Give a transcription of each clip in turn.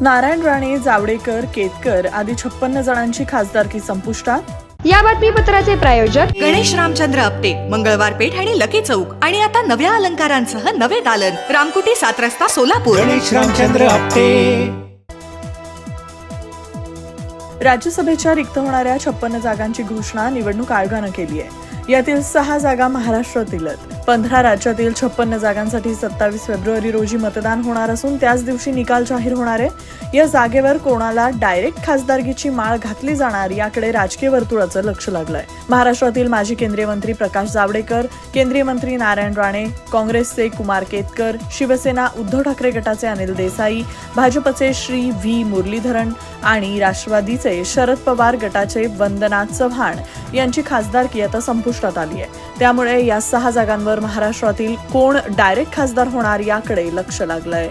नारायण राणे जावडेकर केतकर आदी छप्पन्न जणांची खासदारकी संपुष्टात. या बातमीपत्राचे प्रायोजक गणेश रामचंद्र आपटे मंगळवार पेठ आणि लकी चौक. आणि आता नव्या अलंकारांसह नवे दालन. रामकुटी सात रस्ता सोलापूर. गणेश रामचंद्र आपटे. राज्यसभेच्या रिक्त होणाऱ्या छप्पन्न जागांची घोषणा निवडणूक आयोगानं केली आहे. यातील सहा जागा महाराष्ट्रातील आहेत. पंधरा राज्यातील छप्पन्न जागांसाठी सत्तावीस फेब्रुवारी रोजी मतदान होणार असून त्याच दिवशी निकाल जाहीर होणार आहे. या जागेवर कोणाला डायरेक्ट खासदारकीची माळ घातली जाणार याकडे राजकीय वर्तुळाचं लक्ष लागलंय. महाराष्ट्रातील माजी केंद्रीय मंत्री प्रकाश जावडेकर केंद्रीय मंत्री नारायण राणे काँग्रेसचे कुमार केतकर शिवसेना उद्धव ठाकरे गटाचे अनिल देसाई भाजपचे श्री व्ही मुरलीधरन आणि राष्ट्रवादीचे शरद पवार गटाचे वंदना चव्हाण यांची खासदारकी आता संपुष्टात आली आहे. त्यामुळे या सहा जागांवर महाराष्ट्रातील कोण डायरेक्ट खासदार होणार याकडे लक्ष लागलंय.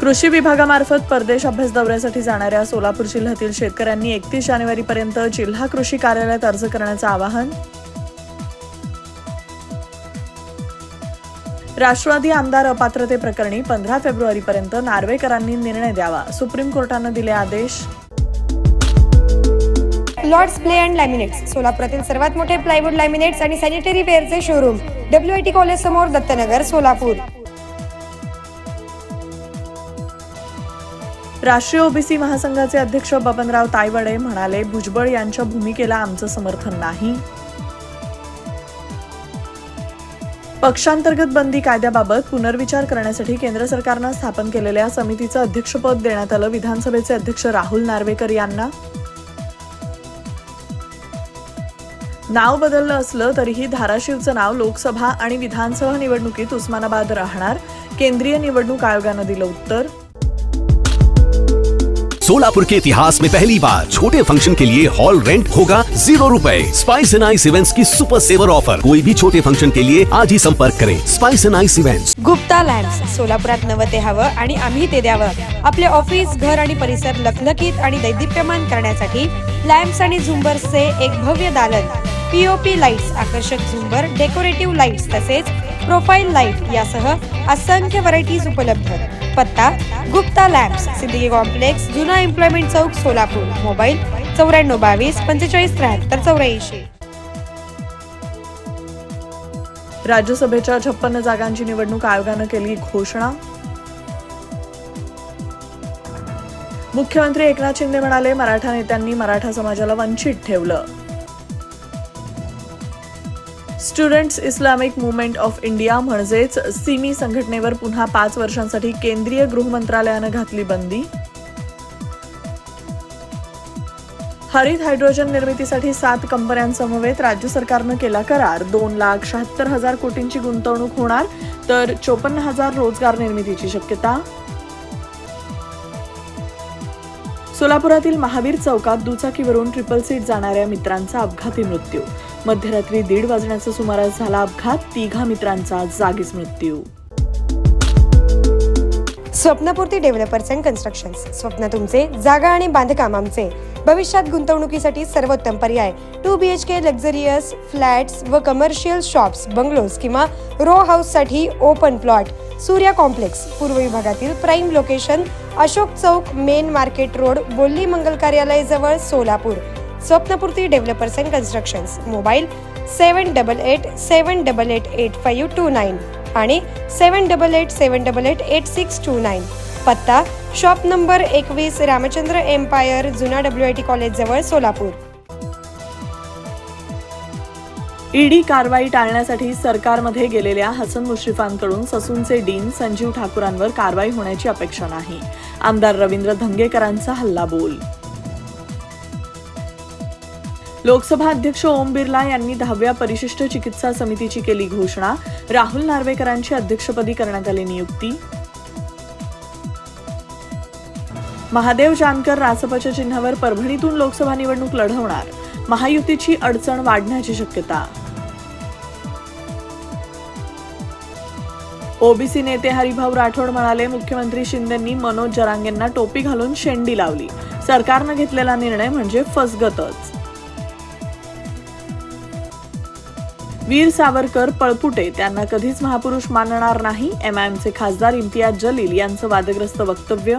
कृषी विभागामार्फत परदेश अभ्यास दौऱ्यासाठी जाणाऱ्या सोलापूर जिल्ह्यातील शेतकऱ्यांनी एकतीस जानेवारीपर्यंत जिल्हा कृषी कार्यालयात अर्ज करण्याचं आवाहन. राष्ट्रवादी आमदार अपात्रतेप्रकरणी पंधरा फेब्रुवारीपर्यंत नार्वेकरांनी निर्णय द्यावा सुप्रीम कोर्टानं दिले आदेश. लॉर्ड्स प्ले अँड लॅमिनेट्स सोलापुरातील सर्वात मोठे प्लायवूड लॅमिनेट्स आणि sanitary वेअरचे showroom W I T college समोर दत्तनगर सोलापूर. राष्ट्रीय ओबीसी महासंघाचे अध्यक्ष बबनराव तायवडे म्हणाले भुजबळ यांच्या भूमिकेला आमचं समर्थन नाही. पक्षांतर्गत बंदी कायद्याबाबत पुनर्विचार करण्यासाठी केंद्र सरकारनं स्थापन केलेल्या समितीचं अध्यक्षपद देण्यात आलं विधानसभेचे अध्यक्ष राहुल नार्वेकर यांना. नाव बदललं असलं तरीही धाराशिवचं नाव लोकसभा आणि विधानसभा निवडणुकीत उस्मानाबाद राहणार. केंद्रीय निवडणूक आयोगानं दिलं उत्तर. सोलापुर के इतिहास में पहली बार छोटे फंक्शन के लिए हॉल रेंट होगा जीरो रुपए। स्पाइस एंड आइस इवेंट्स की सुपर सेवर ऑफर कोई भी छोटे फंक्शन के लिए आज ही संपर्क करें। Spice and ice events Gupta lamps सोलापुरात नवं ते हवं आणि आम्ही ते द्यावं. आपले ऑफिस घर आणि परिसर लखलखीत आणि दैदिप्यमान करण्यासाठी लॅम्प्स आणि झुंबर्सचे एक भव्य दालन. पीओपी लाईट्स आकर्षक झुंबर डेकोरेटिव्ह लाईट्स तसेच प्रोफाईल लाइट यासह असंख्य व्हरायटीज उपलब्ध. पत्ता गुप्ता लॅम्प्स सिद्दीकी कॉम्प्लेक्स जुना एम्प्लॉयमेंट चौक सोलापूर. मोबाईल चौऱ्याण्णव बावीस पंचेचाळीस त्र्याहत्तर चौऱ्याऐंशी. राज्यसभेच्या छप्पन्न जागांची निवडणूक आयोगानं केली घोषणा. मुख्यमंत्री एकनाथ शिंदे म्हणाले मराठा नेत्यांनी मराठा समाजाला वंचित ठेवलं. Students Islamic movement of India म्हणजेच सिमी संघटनेवर पुन्हा पाच वर्षांसाठी केंद्रीय गृह मंत्रालयानं घातली बंदी. हरित हायड्रोजन निर्मितीसाठी सात कंपन्यांसमवेत राज्य सरकारनं केला करार. दोन लाख शहात्तर हजार कोटींची गुंतवणूक होणार तर चोपन्न हजार रोजगार निर्मितीची शक्यता. सोलापुरातील महावीर चौकात दुचाकीवरून ट्रिपल सीट जाणाऱ्या मित्रांचा अपघाती मृत्यू. मध्यरात्री दीड वाजण्याचा सुमारास झाला अपघात. तिघा मित्रांचा जागीच मृत्यू. Swapnapurti developers and constructions. स्वप्न तुमचे जागा आणि बांधकाम आमचे. भविष्यात गुंतवणुकीसाठी सर्वोत्तम पर्याय. Two B H K luxurious flats व कमर्शियल शॉप्स बंगलोज किंवा रो हाऊससाठी ओपन प्लॉट सूर्या कॉम्प्लेक्स पूर्व विभागातील प्राईम लोकेशन अशोक चौक मेन मार्केट रोड बोल्ली मंगल कार्यालय जवळ Solapur. Swapnapurti developers and constructions mobile seven double eight seven double eight eight five two nine आणि seven double eight seven double eight eight six two nine. पत्ता shop number एकवीस Ramchandra empire जुना W I T college जवळ Solapur. ED कारवाई टाळण्यासाठी सरकारमध्ये गेलेल्या हसन मुश्रीफांकडून ससूनचे डीन संजीव ठाकूरांवर कारवाई होण्याची अपेक्षा नाही. आमदार रवींद्र धंगेकरांचा हल्ला बोल लोकसभा अध्यक्ष ओम बिर्ला यांनी दहाव्या परिशिष्ट चिकित्सा समितीची केली घोषणा. राहुल नार्वेकरांची अध्यक्षपदी करण्यात आली नियुक्ती. महादेव जानकर रासपच्या चिन्हावर परभणीतून लोकसभा निवडणूक लढवणार. महायुतीची अडचण वाढण्याची शक्यता. ओबीसी नेते हरिभाऊ राठोड म्हणाले मुख्यमंत्री शिंदेंनी मनोज जरांगेंना टोपी घालून शेंडी लावली. सरकारनं घेतलेला निर्णय म्हणजे फसगतच. वीर सावरकर पळपुटे. त्यांना कधीच महापुरुष मानणार नाही. एमआयएमचे खासदार इम्तियाज जलील यांचं वादग्रस्त वक्तव्य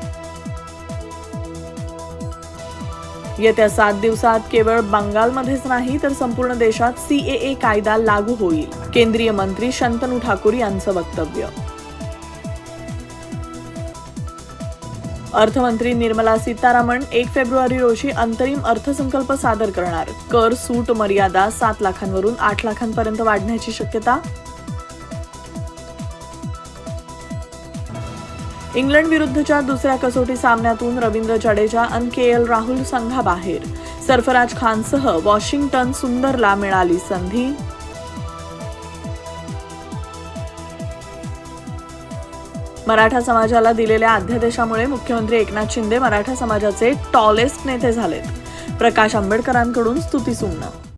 येत्या सात दिवसात केवळ बंगालमध्येच नाही तर संपूर्ण देशात सीएए कायदा लागू होईल केंद्रीय मंत्री शंतनू ठाकूर यांचं वक्तव्य. अर्थमंत्री निर्मला सीतारामन एक फेब्रुवारी रोजी अंतरिम अर्थसंकल्प सादर करणार. कर सूट मर्यादा सात लाखांवरून आठ लाखांपर्यंत वाढण्याची शक्यता इंग्लंड विरुद्धच्या दुसऱ्या कसोटी सामन्यातून रवींद्र जडेजा आणि के एल राहुल संघाबाहेर. सरफराज खानसह वॉशिंग्टन सुंदरला मिळाली संधी. मराठा समाजाला दिलेल्या अध्यादेशामुळे मुख्यमंत्री एकनाथ शिंदे मराठा समाजाचे टॉलेस्ट नेते झालेत. प्रकाश आंबेडकरांकडून स्तुतीसुमनं